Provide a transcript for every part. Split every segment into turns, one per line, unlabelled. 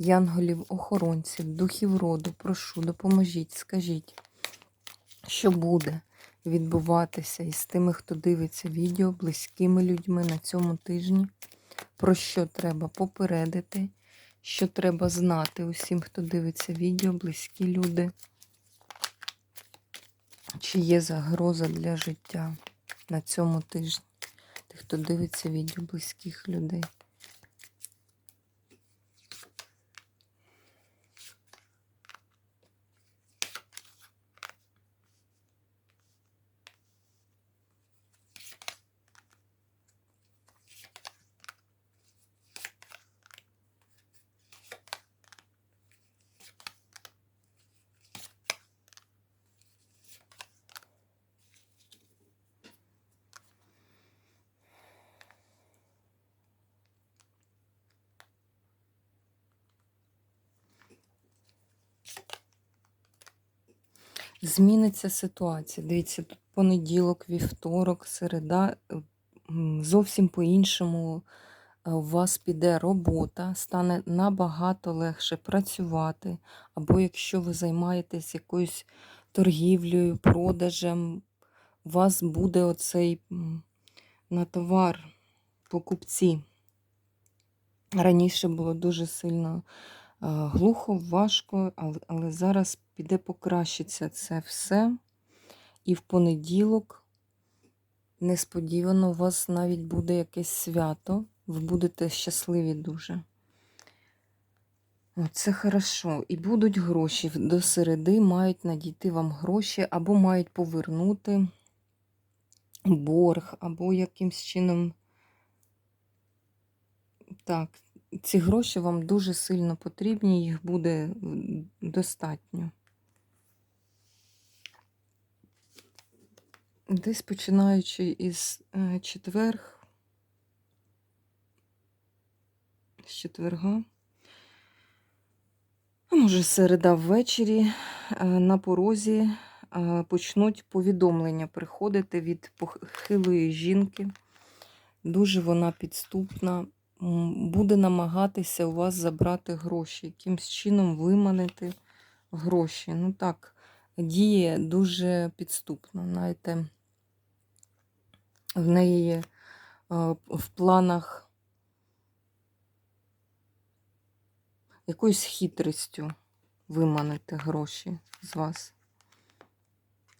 янголів, охоронців, духів роду, прошу, допоможіть, скажіть, що буде відбуватися із тими, хто дивиться відео, близькими людьми на цьому тижні, про що треба попередити, що треба знати усім, хто дивиться відео, близькі люди, чи є загроза для життя на цьому тижні, тих, хто дивиться відео близьких людей. Зміниться ситуація. Дивіться, тут понеділок, вівторок, середа. е, Зовсім по-іншому е, у вас піде робота, стане набагато легше працювати. Або якщо ви займаєтесь якоюсь торгівлею, продажем, у вас буде оцей на товар покупці. Раніше було дуже сильно глухо, важко, але, але зараз піде покращиться це все. І в понеділок, несподівано, у вас навіть буде якесь свято. Ви будете щасливі дуже. Це хорошо. І будуть гроші. До середи мають надійти вам гроші, або мають повернути борг, або якимсь чином. Так, ці гроші вам дуже сильно потрібні, їх буде достатньо. Десь починаючи із е, четверг, з четверга, а може середа ввечері е, на порозі е, почнуть повідомлення приходити від похилої жінки. Дуже вона підступна. Буде намагатися у вас забрати гроші, якимсь чином виманити гроші. Ну так, діє дуже підступно. Знаєте, в неї є е, в планах якоюсь хитрістю виманити гроші з вас.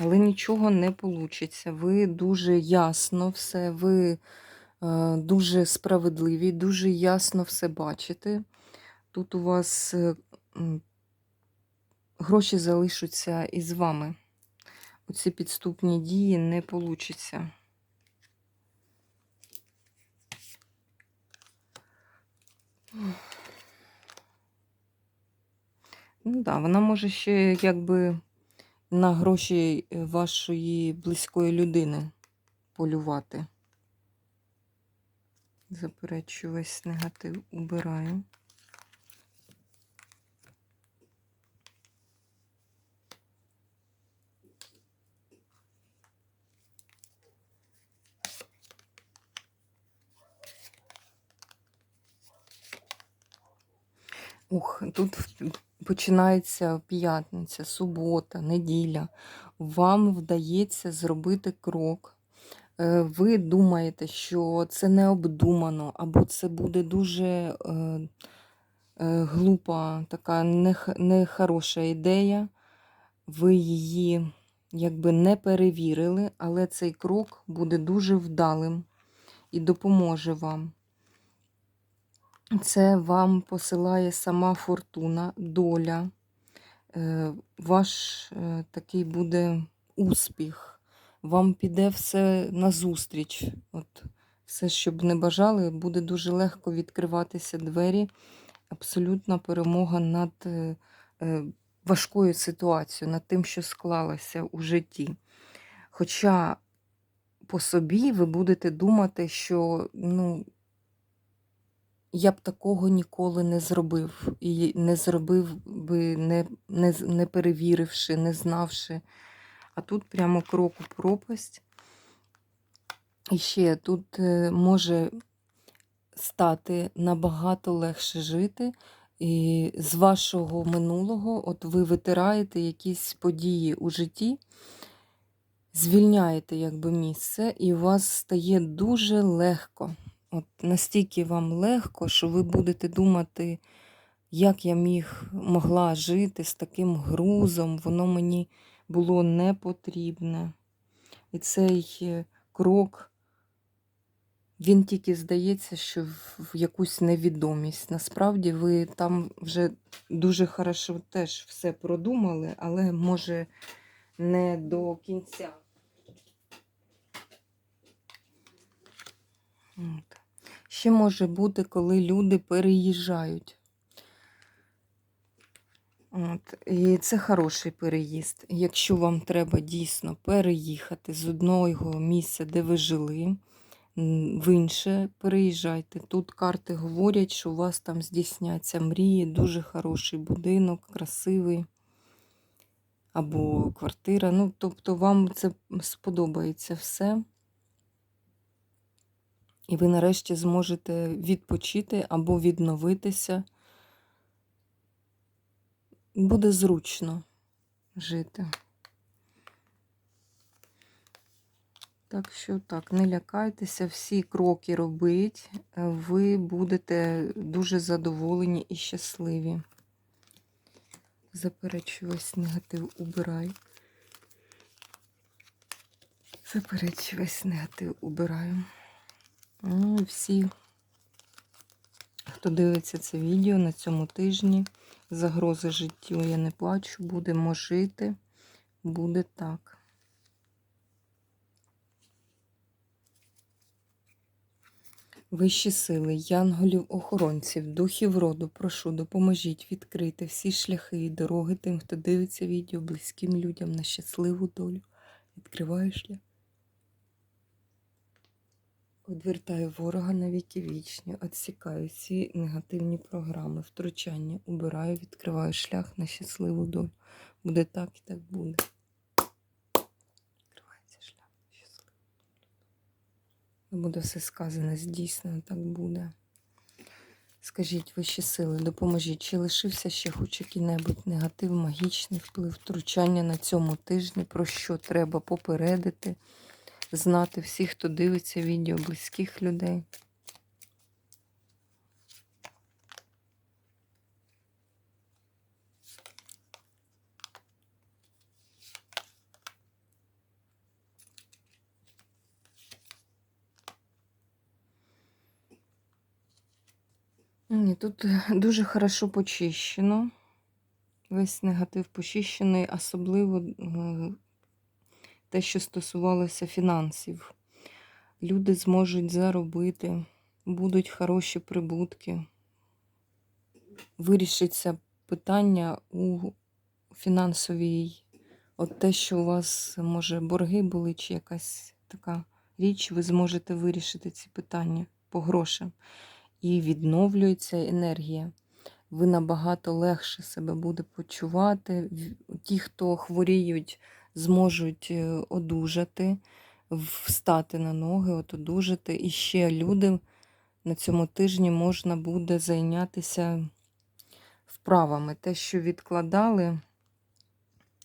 Але нічого не вийде. Ви дуже ясно все, ви дуже справедливі, дуже ясно все бачите. Тут у вас е, гроші залишаться із вами. Оці підступні дії не вийде. Ну да, вона може ще якби на гроші е, вашої близької людини полювати. Заперечу весь негатив убираю. Ух, тут починається п'ятниця, субота, неділя. Вам вдається зробити крок. Е, Ви думаєте, що це необдумано, або це буде дуже е, е, глупа, така нех- нехороша ідея. Ви її якби не перевірили, але цей крок буде дуже вдалим і допоможе вам. Це вам посилає сама фортуна, доля. Ваш такий буде успіх. Вам піде все назустріч. От, все, що б не бажали, буде дуже легко відкриватися двері абсолютна перемога над е, е, важкою ситуацією, над тим, що склалося у житті. Хоча по собі ви будете думати, що ну, я б такого ніколи не зробив. І не зробив би, не, не, не перевіривши, не знавши. А тут прямо крок у пропасть. І ще тут е, може стати набагато легше жити. І з вашого минулого, от ви витираєте якісь події у житті, звільняєте якби місце, і у вас стає дуже легко. От настільки вам легко, що ви будете думати, як я міг могла жити з таким грузом, воно мені було не потрібне. І цей е, крок, він тільки здається, що в в якусь невідомість. Насправді ви там вже дуже хорошо теж все продумали, але може не до кінця. Ще може бути, коли люди переїжджають. От. І це хороший переїзд. Якщо вам треба дійсно переїхати з одного місця, де ви жили, в інше переїжджайте. Тут карти говорять, що у вас там здійсняться мрії, дуже хороший будинок, красивий. Або квартира. Ну, тобто вам це сподобається все. І ви нарешті зможете відпочити або відновитися. Буде зручно жити. Так що так, не лякайтеся, всі кроки робіть, ви будете дуже задоволені і щасливі. Заперечую весь негатив убирай. Заперечую весь негатив убираю. Ну, всі, хто дивиться це відео на цьому тижні, загрози життю я не плачу, будемо жити, буде так. Вищі сили, янголів, охоронців, духів роду, прошу, допоможіть відкрити всі шляхи і дороги тим, хто дивиться відео близьким людям на щасливу долю. Відкриваю шлях. Одвертаю ворога на віки вічні, відсікаю всі негативні програми, втручання, убираю, відкриваю шлях на щасливу долю. Буде так і так буде. Відкривається шлях на щасливу долю. Буде все сказане, здійснено, так буде. Скажіть, вищі сили, допоможіть, чи лишився ще хоч який-небудь негатив, магічний вплив, втручання на цьому тижні, про що треба попередити, знати всіх, хто дивиться відео, близьких людей. Ні, тут е, дуже хорошо почищено. Весь негатив почищений, особливо е, те, що стосувалося фінансів. Люди зможуть заробити, будуть хороші прибутки. Вирішиться питання у фінансовій, от те, що у вас, може, борги були, чи якась така річ, ви зможете вирішити ці питання по грошам. І відновлюється енергія. Ви набагато легше себе буде почувати. Ті, хто хворіють, зможуть е, одужати, встати на ноги, от одужати. І ще люди на цьому тижні можна буде зайнятися вправами. Те, що відкладали,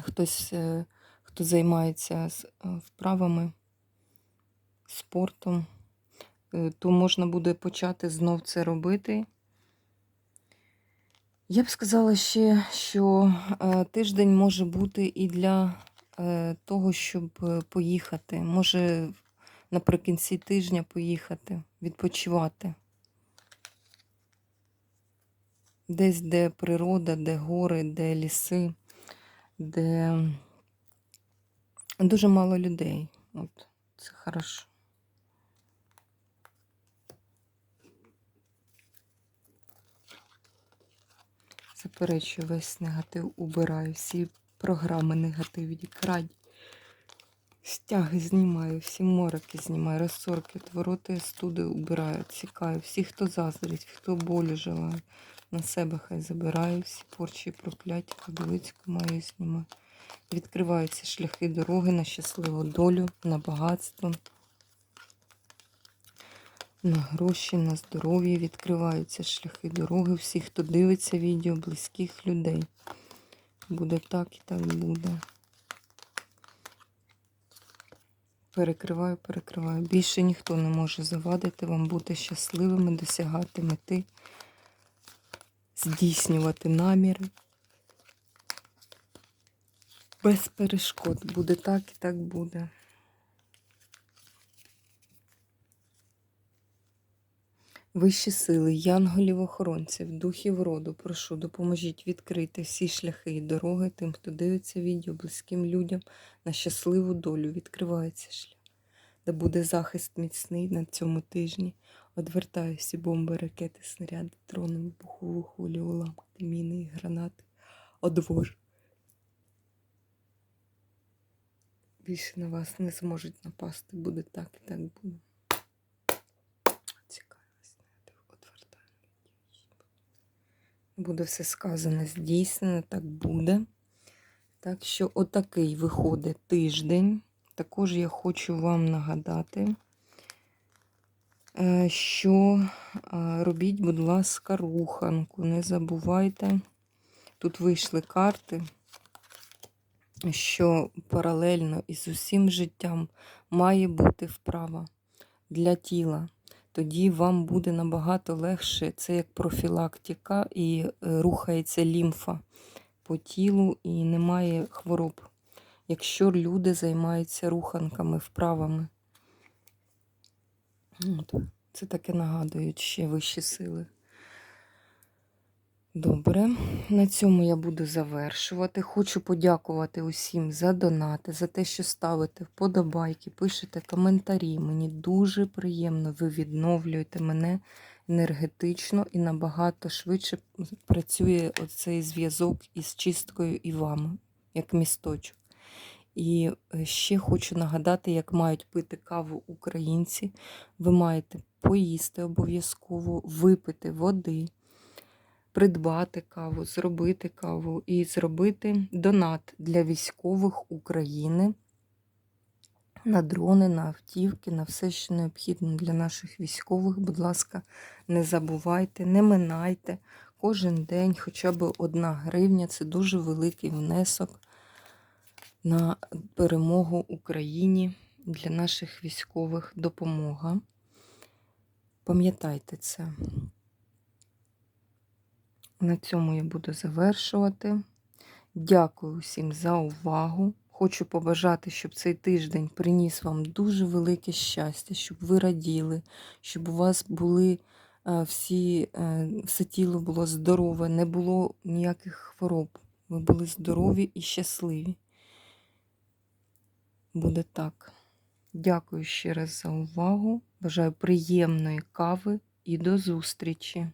хтось, е, хто займається е, вправами, спортом, то можна буде почати знов це робити. Я б сказала ще, що тиждень може бути і для того, щоб е, поїхати. Може наприкінці тижня поїхати, відпочивати. Десь, де природа, де гори, де ліси, де дуже мало людей. От, це хорошо. заперечую, весь негатив убираю, всі програми негативні, крадь. Стяги знімаю, всі мороки знімаю, розсорки, твороти, студи убираю, цікаю. Всі, хто заздрить, хто болю желає, на себе хай забираю, всі порчі прокляття, кабелицьку маю знімаю. Відкриваються шляхи дороги на щасливу долю, на багатство, на гроші, на здоров'я. Відкриваються шляхи дороги. Всі, хто дивиться відео, близьких людей. Буде так і так буде. Перекриваю, перекриваю. Більше ніхто не може завадити вам бути щасливими, досягати мети, здійснювати наміри. Без перешкод. Буде так і так буде. Вищі сили, янголів-охоронців, духів роду, прошу, допоможіть відкрити всі шляхи і дороги тим, хто дивиться відео, близьким людям на щасливу долю. Відкривається шлях. Де буде захист міцний на цьому тижні. Одвертаю всі бомби, ракети, снаряди, дрони, вибухову хвилі, уламки, міни і гранати. Одвожу. Більше на вас не зможуть напасти. Буде так і так буде. Буде все сказане, здійснено, так буде. Так що отакий виходить тиждень. Також я хочу вам нагадати, е, що е, робіть, будь ласка, руханку. Не забувайте. Тут вийшли карти, що паралельно із усім життям має бути вправа для тіла. Тоді вам буде набагато легше, це як профілактика, і е, рухається лімфа по тілу, і немає хвороб якщо люди займаються руханками, вправами. Це таке нагадують ще вищі сили. Добре, на цьому я буду завершувати. Хочу подякувати усім за донати, за те, що ставите вподобайки, пишете коментарі. Мені дуже приємно, ви відновлюєте мене енергетично і набагато швидше працює оцей зв'язок із чисткою і вами, як місточок. І е, ще хочу нагадати, як мають пити каву українці. Ви маєте поїсти обов'язково, випити води, придбати каву, зробити каву і зробити донат для військових України на дрони, на автівки, на все, що необхідно для наших військових. Будь ласка, не забувайте, не минайте. Кожен день хоча б одна гривня це дуже великий внесок на перемогу Україні для наших військових допомога. Пам'ятайте це. На цьому я буду завершувати. Дякую всім за увагу. Хочу побажати, щоб цей тиждень приніс вам дуже велике щастя, щоб ви раділи, щоб у вас були е, всі, е, все тіло було здорове, не було ніяких хвороб. Ви були здорові і щасливі буде так. Дякую ще раз за увагу. Бажаю приємної кави і до зустрічі!